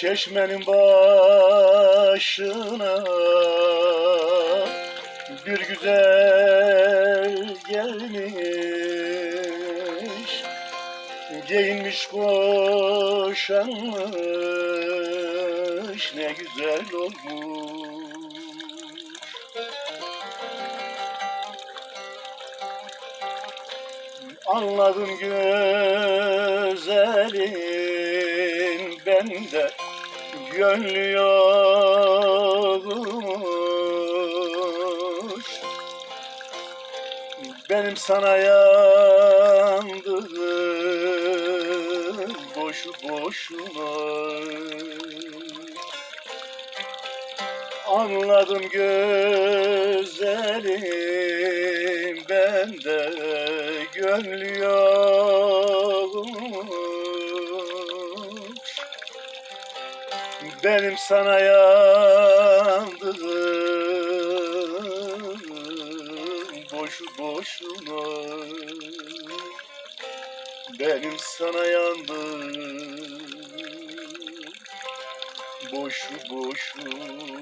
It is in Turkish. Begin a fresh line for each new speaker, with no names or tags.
Çeşmenin başına bir güzel gelmiş. Giyinmiş koşanmış ne güzel olmuş. Anladım güzelin bende gönlü yokmuş. Benim sana yandığım boşu boşuna. Anladım güzelim bende gönlü yokmuş Benim sana yandığım boşu boşuna. Benim sana yandım boşu boşuna